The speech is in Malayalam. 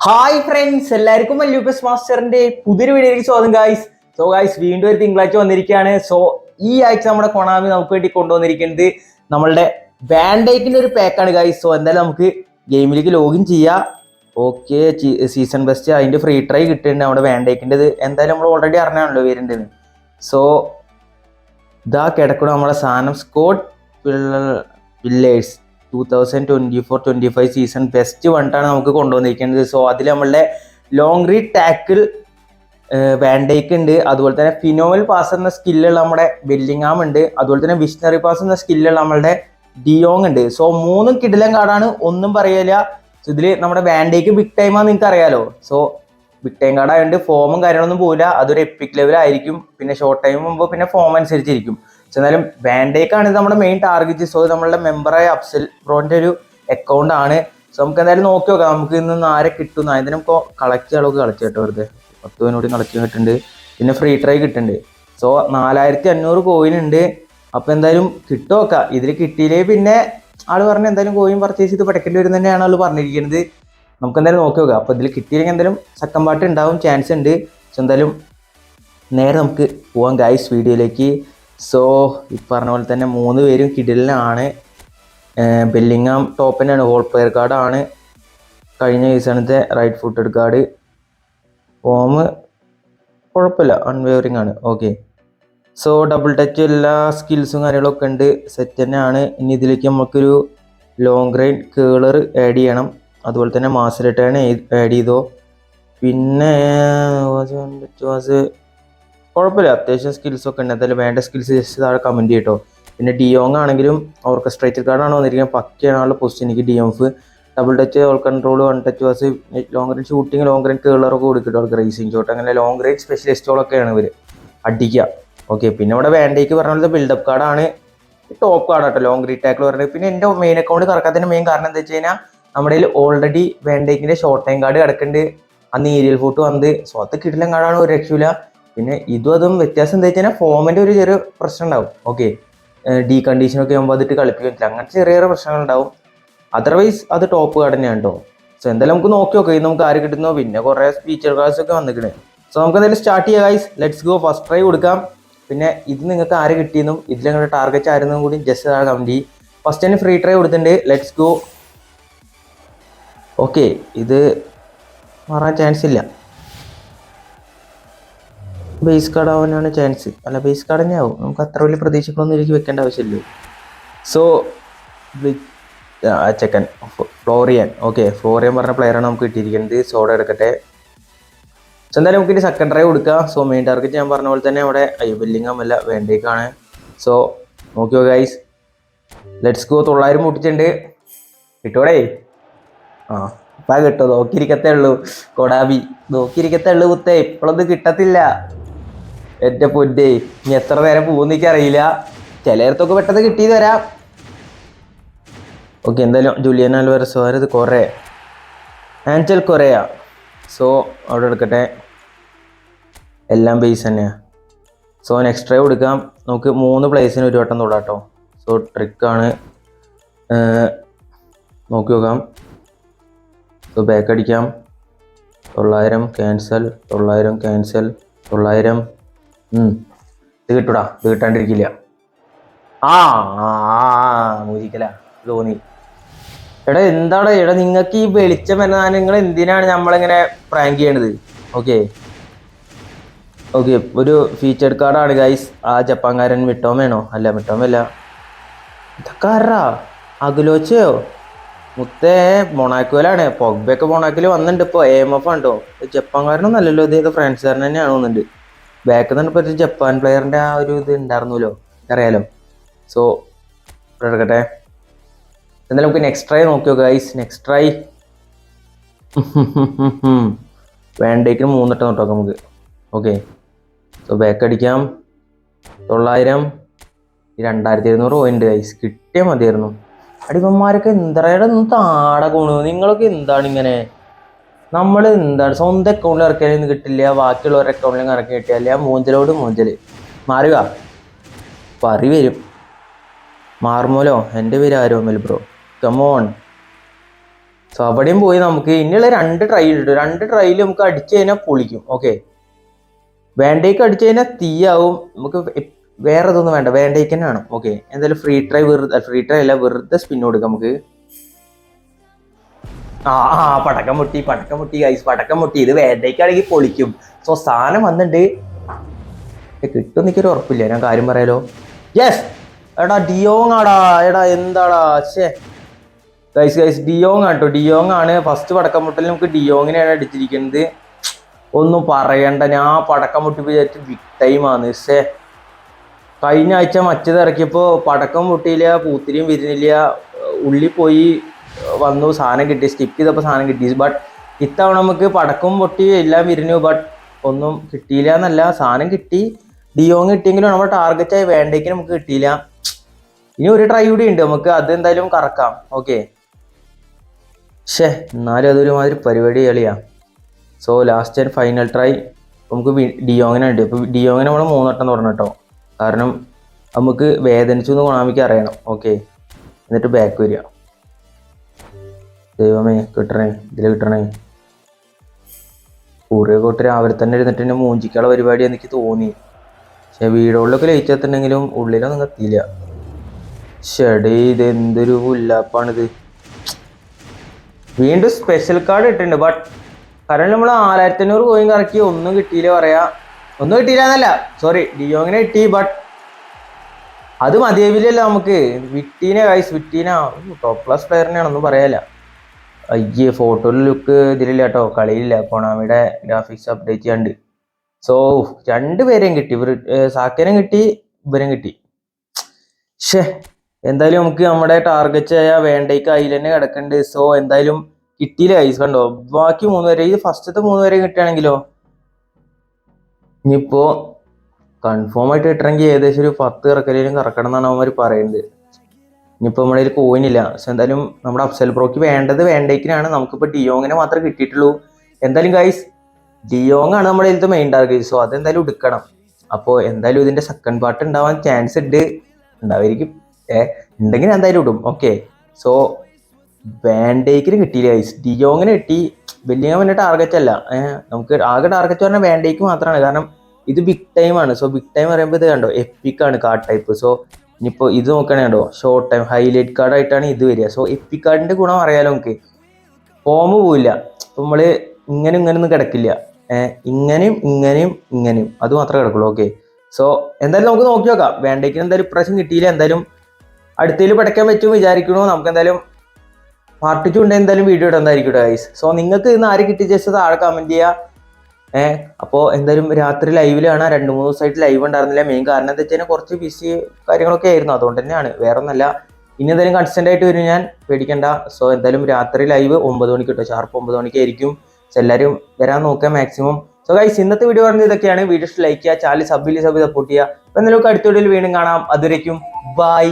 ഹായ് ഫ്രണ്ട്സ് എല്ലാവർക്കും വല്യൂപ്പസ് മാസ്റ്ററിന്റെ പുതിയൊരു വീഡിയോയിലേക്ക് സ്വാഗതം ഗായ്സ് സോ ഗായ്സ് വീണ്ടും ഒരു തിങ്കളാഴ്ച വന്നിരിക്കുകയാണ്. സോ ഈ ആഴ്ച നമ്മുടെ കൊണാമി നമുക്ക് വേണ്ടി കൊണ്ടുവന്നിരിക്കുന്നത് നമ്മളുടെ ബാൻഡേക്കിന്റെ ഒരു പാക്കാണ് ഗായ്സ് സോ എന്തായാലും നമുക്ക് ഗെയിമിലേക്ക് ലോഗിൻ ചെയ്യാം. ഓക്കെ സീസൺ ബെസ്റ്റ് അതിന്റെ ഫ്രീ ട്രൈ കിട്ടുന്നുണ്ട് നമ്മുടെ ബാൻഡേക്കിന്റെത് എന്തായാലും നമ്മൾ ഓൾറെഡി അറിഞ്ഞാണല്ലോ വരുന്നത് സോ ഇതാ കിടക്കണം നമ്മുടെ സാധനം സ്കോട്ട് Villiers two thousand twenty four twenty five season best വണ്ടാണ് നമുക്ക് കൊണ്ടുവന്നിരിക്കുന്നത്. സോ അതിൽ നമ്മളുടെ ലോങ് റീഡ് ടാക്കിൾ വാൻഡേക്ക് ഉണ്ട്. അതുപോലെ തന്നെ ഫിനോവൽ പാസ് എന്ന സ്കില്ലുള്ള നമ്മുടെ ബെല്ലിങ്ങാം ഉണ്ട്. അതുപോലെ തന്നെ വിഷ്ണറി പാസ് എന്ന സ്കില്ലുള്ള നമ്മളുടെ ഡിയോങ് ഉണ്ട്. സോ മൂന്നും കിടിലം കാർഡാണ് ഒന്നും പറയില്ല ഇതിൽ നമ്മുടെ വാൻഡേക്ക് ബിഗ് ടൈമാന്ന് നിങ്ങൾക്ക് അറിയാലോ സോ ബിഗ് ഫോമും കാര്യങ്ങളൊന്നും പോകില്ല അതൊരു എപ്പിക് ലെവൽ ആയിരിക്കും. പിന്നെ ഷോർട്ട് ടൈം മുമ്പ് പിന്നെ ഫോം അനുസരിച്ചിരിക്കും. എന്നാലും ബാൻഡേക്കാണ് നമ്മുടെ മെയിൻ ടാർഗറ്റ് സോ നമ്മളുടെ മെമ്പറായ അഫ്സൽ ബ്രോന്റെ ഒരു അക്കൗണ്ട് ആണ്. സോ നമുക്ക് എന്തായാലും നോക്കി നോക്കാം. നമുക്ക് ഇന്ന് ആരെ കിട്ടും. ആയതിനും കളക്ട് ചെയ്യാളൊക്കെ കളക്ട് കേട്ടോ വെറുതെ. പത്ത് പേനോടി കളക്ട് കിട്ടുന്നുണ്ട് പിന്നെ ഫ്രീ ട്രൈ കിട്ടുന്നുണ്ട്. സോ നാലായിരത്തി അഞ്ഞൂറ് കോയിൻ ഉണ്ട്. അപ്പോൾ എന്തായാലും കിട്ടുമൊക്കെ ഇതിൽ കിട്ടിയില്ലേ പിന്നെ ആൾ പറഞ്ഞ എന്തായാലും കോയിൻ പർച്ചേസ് ചെയ്ത് പഠിക്കേണ്ടി വരും തന്നെയാണ് ആൾ പറഞ്ഞിരിക്കുന്നത്. നമുക്ക് എന്തായാലും നോക്കി നോക്കാം. അപ്പോൾ ഇതിൽ കിട്ടിയില്ലെങ്കിൽ എന്തായാലും സെക്കൻഡ് പാർട്ട് ഉണ്ടാവും. ചാൻസ് ഉണ്ട്. പക്ഷെ എന്തായാലും നേരെ നമുക്ക് പോവാം ഗൈസ് വീഡിയോയിലേക്ക്. സോ ഈ പറഞ്ഞ പോലെ തന്നെ മൂന്ന് പേരും കിഡിലിനാണ് ബെല്ലിങ്ങാം ടോപ്പിനാണ് ഹോൾ പ്ലെയർ കാർഡാണ് കഴിഞ്ഞ സീസണത്തെ റൈറ്റ് ഫുട്ടഡ് കാർഡ് ഫോം കുഴപ്പമില്ല. അൺവേറിങ് ആണ്. ഓക്കെ സോ ഡബിൾ ടച്ച് എല്ലാ സ്കിൽസും കാര്യങ്ങളൊക്കെ ഉണ്ട്. സെറ്റ് തന്നെയാണ്. ഇനി ഇതിലേക്ക് നമുക്കൊരു ലോങ് റേഞ്ച് കേളർ ആഡ് ചെയ്യണം. അതുപോലെ തന്നെ മാസ് റിട്ടേൺ ആഡ് ചെയ്തോ. പിന്നെ കുഴപ്പമില്ല. അത്യാവശ്യം സ്കിൽസ് ഒക്കെ ഉണ്ട്. എന്തായാലും വേണ്ട സ്കിൽസ് ജസ്റ്റ് താഴെ കമന്റ് ചെയ്യട്ടോ പിന്നെ ഡിയോങ് ആണെങ്കിലും ഓർക്കസ്ട്രേറ്റഡ് കാർഡാണ് വന്നിരിക്കുന്നത്. പക്കയാണുള്ള പൊസിഷൻ എനിക്ക് ഡിയോഫ് double touch all control one touch pass long range shooting long range കേളറൊക്കെ കൊടുക്കട്ടോ അവർക്ക് റേസിംഗ് ഷോട്ട് അങ്ങനെ ലോങ് റേഞ്ച് സ്പെഷ്യലിസ്റ്റുകളൊക്കെയാണ് ഇവർ അടിക്കുക ഓക്കെ പിന്നെ ഇവിടെ വേണ്ടേക്ക് പറഞ്ഞ പോലത്തെ ബിൽഡപ്പ് കാർഡാണ് ടോപ്പ് കാർഡ് കേട്ടോ ലോങ് റീ ടാക്കിൾ പറഞ്ഞത്. പിന്നെ എന്റെ മെയിൻ അക്കൗണ്ട് കറക്കാത്തതിന്റെ മെയിൻ കാരണം എന്താ വെച്ച് കഴിഞ്ഞാൽ നമ്മുടെ കയ്യിൽ ഓൾറെഡി വേണ്ടേക്കിന്റെ ഷോർട്ട് ടൈം കാർഡ് കിടക്കുന്നുണ്ട്. അന്ന് ഏരിയൽ ഫോട്ടോ വന്നത്. സോ അത് കിടിലം കാർഡാണ് ഒരു രക്ഷയില്ല പിന്നെ ഇതും അതും വ്യത്യാസം എന്താ വെച്ചാൽ ഫോമിന്റെ ഒരു ചെറിയ പ്രശ്നം ഉണ്ടാവും. ഓക്കെ ഡീ കണ്ടീഷനൊക്കെ ആകുമ്പോൾ അതിട്ട് കളിപ്പിക്കാൻ പറ്റില്ല അങ്ങനെ ചെറിയ ചെറിയ പ്രശ്നങ്ങൾ ഉണ്ടാവും. അതർവൈസ് അത് ടോപ്പ് കാർഡ് തന്നെയാണ് കേട്ടോ. സോ എന്തായാലും നമുക്ക് നോക്കി നോക്കാം. നമുക്ക് ആര് കിട്ടുന്നോ? പിന്നെ കുറേ ഫീച്ചർ ക്ലാസ് ഒക്കെ വന്നിക്കണേ സോ നമുക്ക് എന്തായാലും സ്റ്റാർട്ട് ചെയ്യാം guys let's go first try കൊടുക്കാം. പിന്നെ ഇത് നിങ്ങൾക്ക് ആര് കിട്ടിയെന്നും ഇതിൽ നിങ്ങളുടെ ടാർഗറ്റ് ആയിരുന്നും കൂടി ജസ്റ്റ് താഴെ കമന്റ് ഫസ്റ്റ് തന്നെ ഫ്രീ ട്രൈ കൊടുത്തിട്ടുണ്ട്. ലെറ്റ്സ് ഗോ ഓക്കെ ഇത് മാറാൻ ചാൻസ് ഇല്ല. ബേസ് കാർഡ് ആവാനാണ് ചാൻസ് അല്ല ബേസ് കാർഡ് തന്നെ ആവും. നമുക്ക് അത്ര വലിയ പ്രതീക്ഷകളൊന്നും എനിക്ക് വെക്കേണ്ട ആവശ്യമില്ല. സോ ചെക്കൻ ഫ്ലോറിയൻ. ഓക്കെ ഫ്ലോറിയൻ പറഞ്ഞ പ്ലെയറാണ് നമുക്ക് കിട്ടിയിരിക്കുന്നത്. സോഡ എടുക്കട്ടെ. സോ എന്തായാലും നമുക്ക് ഇനി സെക്കൻഡ് ഡ്രൈവ് കൊടുക്കാം. സോ മെയിൻ ടാർഗറ്റ് ഞാൻ പറഞ്ഞ പോലെ തന്നെ അവിടെ ബില്ലിങ്ങാം അല്ല വേണ്ടേക്കാണ്. സോ നോക്കിയോ ഗൈസ് ലെറ്റ്സ് ഗോ തൊള്ളായിരം മുട്ടിച്ചിട്ടുണ്ട് കിട്ടോടേ? ആ ഇപ്പൊ കിട്ടോ നോക്കിയിരിക്കത്തേ ഉള്ളൂ. കൊടാബി നോക്കിയിരിക്കത്തേ ഉള്ളൂ കുത്തേ ഇപ്പോഴൊന്നും കിട്ടത്തില്ല. എന്റെ പൊന്നെ ഇനി എത്ര നേരം പോകുന്ന അറിയില്ല ചിലയിടത്തൊക്കെ പെട്ടെന്ന് കിട്ടിയത് വരാം. ഓക്കെ എന്തായാലും ജൂലിയൻ ആൽവരസ് ഇത് കുറേ. ആഞ്ചൽ കുറേയാ. സോ അവിടെ എടുക്കട്ടെ. എല്ലാം ബേസ് തന്നെയാണ് സോ നെക്സ്റ്റ് ഡ്രൈവ് കൊടുക്കാം. നമുക്ക് മൂന്ന് പ്ലേസിന് ഒരു വട്ടം തൊടാം കേട്ടോ സോ ട്രിക്കാണ് നോക്കി നോക്കാം. സോ ബാക്ക് അടിക്കാം. തൊള്ളായിരം ക്യാൻസൽ തൊള്ളായിരം ക്യാൻസൽ തൊള്ളായിരം. ഇത് കിട്ടൂടാ. ഇത് കിട്ടാണ്ടിരിക്കില്ല. ആ മൂജിക്കല തോന്നി. എടാ എന്താണ് എടാ നിങ്ങൾക്ക് ഈ വെളിച്ചം നിങ്ങൾ എന്തിനാണ് നമ്മളിങ്ങനെ പ്രാങ്ക് ചെയ്യണത്? ഓക്കെ ഓക്കെ ഒരു ഫീച്ചർ കാർഡാണ് ഗൈസ് ആ ജപ്പാൻകാരൻ മിട്ടോമേണോ അല്ല മിട്ടോമല്ല ഇതൊക്കെ ആരാ? അഖിലോച്ചയോ? മുത്തേ മൊണാക്കോയിലാണ്. പൊഗ്ബയൊക്കെ മൊണാക്കിൽ വന്നിട്ടുണ്ട് ഇപ്പോൾ എം എഫ് ആണ്ടോ ജപ്പാൻകാരനും അല്ലല്ലോ ഇത് ഫ്രാൻസുകാരൻ തന്നെയാണ് വന്നിട്ട് ബാക്കിൽ നിന്ന് ഒരു ജപ്പാൻ പ്ലെയറിന്റെ ആ ഒരു ഇത് ഉണ്ടായിരുന്നല്ലോ അറിയാലോ. സോ എടുക്കട്ടെ. എന്നാലും നമുക്ക് നെക്സ്റ്റ് ട്രൈ നോക്കിയോ ഗൈസ് നെക്സ്റ്റ് ട്രൈ വേണ്ടേക്കിന് മൂന്നിട്ട് നോട്ടോ നമുക്ക്. ഓക്കെ സോ ബാക്ക് അടിക്കാം. തൊള്ളായിരം. രണ്ടായിരത്തി ഇരുന്നൂറ് പോയിന്റ് ഗൈസ് കിട്ടിയാൽ മതിയായിരുന്നു. അടിപ്പന്മാരൊക്കെ എന്തറയുടെ ഒന്ന് താടെ കൊണു. നിങ്ങളൊക്കെ എന്താണ് ഇങ്ങനെ നമ്മൾ എന്താണ്? സ്വന്തം അക്കൗണ്ടിൽ ഇറക്കിയാലൊന്നും കിട്ടില്ല. ബാക്കിയുള്ളവരുടെ അക്കൗണ്ടിലും ഇറക്കി കിട്ടിയാൽ മൂഞ്ചലോട് മൂഞ്ചൽ മാറുക. പറി വരും. മാർമോലോ എന്റെ പേര് ആരോമൽ ബ്രോ. കമോൺ സോ അവിടെയും പോയി നമുക്ക് ഇനിയുള്ള രണ്ട് ട്രൈ ഇട്ടു രണ്ട് ട്രൈയിൽ നമുക്ക് അടിച്ചു കഴിഞ്ഞാൽ പൊളിക്കും. ഓക്കെ വേണ്ടേക്ക് അടിച്ചു കഴിഞ്ഞാൽ തീയാവും. നമുക്ക് വേറെ ഇതൊന്നും വേണ്ട. വേണ്ടേക്ക് തന്നെ വേണം ഓക്കെ എന്തായാലും ഫ്രീ ട്രൈ വെറുതെ ഫ്രീ ട്രൈ അല്ല വെറുതെ സ്പിൻ കൊടുക്കാം നമുക്ക്. ആ ആ പടക്കം മുട്ടി പടക്കം മുട്ടി ഗൈസ് പടക്കം മുട്ടി ഇത് വേണ്ടേക്കാണെങ്കിൽ പൊളിക്കും. സോ സാധനം വന്നിട്ട് കിട്ടും എനിക്കൊരു ഉറപ്പില്ല. ഞാൻ കാര്യം പറയാലോ. യെസ് എടാ ഡിയോങ് ആടാ എടാ എന്താടാ? ഛേ ഗൈസ് ഗൈസ് ഡിയോങ് ആട്ടോ ഡിയോങ് ആണ് ഫസ്റ്റ് പടക്കം മുട്ടൽ നമുക്ക് ഡിയോങ്ങിനെയാണ് അടിച്ചിരിക്കുന്നത്. ഒന്നും പറയണ്ട. ഞാൻ പടക്കം മുട്ടി വിചാരിച്ച് ബിഗ് ടൈമാണ് ഷേ കഴിഞ്ഞ ആഴ്ച മച്ചത് ഇറക്കിയപ്പോൾ പടക്കം പൊട്ടിയില്ല പൂത്തിരിയും വിരിഞ്ഞില്ല ഉള്ളി പോയി വന്നു സാധനം കിട്ടി സ്കിപ്പ് ചെയ്തപ്പോൾ സാധനം കിട്ടി. ബട്ട് ഇത്തവണ നമുക്ക് പടക്കം പൊട്ടി എല്ലാം വിരിഞ്ഞു ബട്ട് ഒന്നും കിട്ടിയില്ല എന്നല്ല. സാധനം കിട്ടി ഡിയോങ് കിട്ടിയെങ്കിലും നമ്മുടെ ടാർഗറ്റ് ആയി വേണ്ടേക്ക് നമുക്ക് കിട്ടിയില്ല. ഇനി ഒരു ട്രൈ കൂടി ഉണ്ട് നമുക്ക് അത് എന്തായാലും കറക്കാം. ഓക്കെ ഷേ എന്നാലും അതൊരു മാതിരി പരിപാടി കളിയാ. So last and final try നമുക്ക് ഡിയോങ്ങിനുണ്ട് ഇപ്പോൾ ഡിയോങ്ങിനെ നമ്മൾ മൂന്നെട്ടം കേട്ടോ. കാരണം നമുക്ക് വേദനിച്ചു എന്ന് കൊണാമിക്ക് അറിയണം. ഓക്കെ എന്നിട്ട് ബാക്ക് വരിക. ദൈവമേ കിട്ടണേ ഇതിൽ കിട്ടണേ. കൂറിയൊക്കെ രാവിലെ തന്നെ ഇരുന്നിട്ട് എന്നെ മൂഞ്ചിക്കാനുള്ള പരിപാടി എനിക്ക് തോന്നി. പക്ഷെ വീടുകളിലൊക്കെ ലയിച്ച് എത്തുന്നെങ്കിലും ഉള്ളിലൊന്നും എത്തിയില്ല ഷെടേ ഇത് എന്തൊരു ഉല്ലാപ്പാണിത്. വീണ്ടും സ്പെഷ്യൽ കാർഡ് ഇട്ടിട്ടുണ്ട് ബട്ട് കാരണം നമ്മൾ ആറായിരത്തി അഞ്ഞൂറ് കോയിൻ കറക്കി ഒന്നും കിട്ടിയില്ല പറയാ. ഒന്നും കിട്ടിയില്ല സോറി ഡിയോങ്ങിനെ കിട്ടി ബട്ട് അത് മതിയാവില്ലല്ലോ നമുക്ക്. വിട്ടീനെ ഗൈസ് വിട്ടീന. ടോപ്പ് ക്ലാസ് പ്ലെയറിനെയാണൊന്നും പറയാല്ല അയ്യേ ഫോട്ടോയിൽ ലുക്ക് ഇതിലില്ല കേട്ടോ കളിയില്ല. കൊണാമിയുടെ ഗ്രാഫിക്സ് അപ്ഡേറ്റ് ചെയ്യാണ്ട്. സോ രണ്ടുപേരെയും കിട്ടി ഇവർ കിട്ടി. ഇവരും കിട്ടി ഷേ എന്തായാലും നമുക്ക് നമ്മുടെ ടാർഗറ്റ് ആയ വേണ്ടയ്ക്ക് അതിൽ തന്നെ കിടക്കുന്നുണ്ട് സോ എന്തായാലും കിട്ടിയില്ല ഐസ് കണ്ടോ? ബാക്കി മൂന്ന് പേരെ ഇത് ഫസ്റ്റത്തെ മൂന്ന് പേരെ കിട്ടുകയാണെങ്കിലോ? ഇനിയിപ്പോ കൺഫേം ആയിട്ട് കിട്ടണമെങ്കിൽ ഏകദേശം ഒരു പത്ത് ഇറക്കലും കറക്കണം എന്നാണ് അവന്മാർ പറയുന്നത്. ഇനിയിപ്പോൾ നമ്മുടെ കയ്യിൽ കോയിൻ ഇല്ല. പക്ഷെ എന്തായാലും നമ്മുടെ അഫ്സൽ പ്രോക്ക് വേണ്ടത് വേണ്ടേക്കിനാണ്. നമുക്കിപ്പോൾ ഡിയോങ്ങിനെ മാത്രമേ കിട്ടിയിട്ടുള്ളൂ. എന്തായാലും ഗൈസ് ഡിയോങ് ആണ് നമ്മുടെ ഇതിലത്തെ മെയിൻ ടാർഗറ്റ് സോ അതെന്തായാലും എടുക്കണം. അപ്പോൾ എന്തായാലും ഇതിന്റെ സെക്കൻഡ് പാർട്ട് ഉണ്ടാവാൻ ചാൻസ് ഉണ്ട്. ഉണ്ടാവായിരിക്കും ഏ ഉണ്ടെങ്കിൽ എന്തായാലും ഇടും. ഓക്കെ സോ വാൻഡേക്കിന് കിട്ടിയില്ല? ഗൈസ് ഡിയോങ്ങിന് കിട്ടി. വലിയ പിന്നെ ടാർഗറ്റ് അല്ല. നമുക്ക് ആകെ ടാർഗറ്റ് പറഞ്ഞാൽ വാൻഡേക്ക് മാത്രമാണ്. കാരണം ഇത് ബിഗ് ടൈം ആണ്. സോ ബിഗ് ടൈം പറയുമ്പോൾ ഇത് കണ്ടോ? എപ്പിക് ആണ് കാർഡ് ടൈപ്പ് സോ ഇനിയിപ്പോൾ ഇത് നോക്കണേ കണ്ടോ? ഷോർട്ട് ടൈം ഹൈലൈറ്റ് കാർഡ് ആയിട്ടാണ് ഇത് വരിക. സോ എപ്പിക് കാർഡിന്റെ ഗുണം അറിയാലോ നമുക്ക്? ഫോം പോവില്ല. ഇപ്പം നമ്മൾ ഇങ്ങനെ ഇങ്ങനെ ഒന്നും കിടക്കില്ല ഇങ്ങനെയും ഇങ്ങനെയും ഇങ്ങനെയും. അത് മാത്രമേ കിടക്കുള്ളൂ. ഓക്കെ സോ എന്തായാലും നമുക്ക് നോക്കി നോക്കാം. വേണ്ടേക്കിന് എന്തായാലും ഇപ്രാവശ്യം കിട്ടിയില്ല. എന്തായാലും അടുത്തതിൽ പഠിക്കാൻ പറ്റും വിചാരിക്കണോ. നമുക്ക് എന്തായാലും പാർട്ട് ടു ഉണ്ടെങ്കിൽ എന്തായാലും വീഡിയോ ഇടുന്നതായിരിക്കും ഗൈസ് സോ നിങ്ങൾക്ക് ഇന്ന് ആര് കിട്ടി ജസ്റ്റ് താഴെ കമന്റ് ചെയ്യുക ഏഹ് അപ്പോൾ എന്തായാലും രാത്രി ലൈവിലാണ് രണ്ട് മൂന്ന് ദിവസമായിട്ട് ലൈവ് ഉണ്ടായിരുന്നില്ല. മെയിൻ കാരണം എന്താ വെച്ചാൽ കുറച്ച് ബിസി കാര്യങ്ങളൊക്കെ ആയിരുന്നു. അതുകൊണ്ട് തന്നെയാണ്. വേറെ ഒന്നല്ല ഇനി എന്തായാലും കൺസ്റ്റന്റ് ആയിട്ട് വരും ഞാൻ. പേടിക്കണ്ട. സോ എന്തായാലും രാത്രി ലൈവ് ഒമ്പത് മണിക്ക് കിട്ടും ഷാർപ്പ് ഒമ്പത് മണിക്കായിരിക്കും എല്ലാവരും വരാൻ നോക്കുക മാക്സിമം സോ ഗൈസ് ഇന്നത്തെ വീഡിയോ പറഞ്ഞത് ഇതൊക്കെയാണ്. വീഡിയോ ലൈക്ക് ചെയ്യുക. ചാനൽ സബിൽ സബ് സപ്പോർട്ട് ചെയ്യുക അപ്പോൾ എന്തെങ്കിലും അടുത്ത വീഡിയോയിൽ വീണ്ടും കാണാം. അതുവരയ്ക്കും ബൈ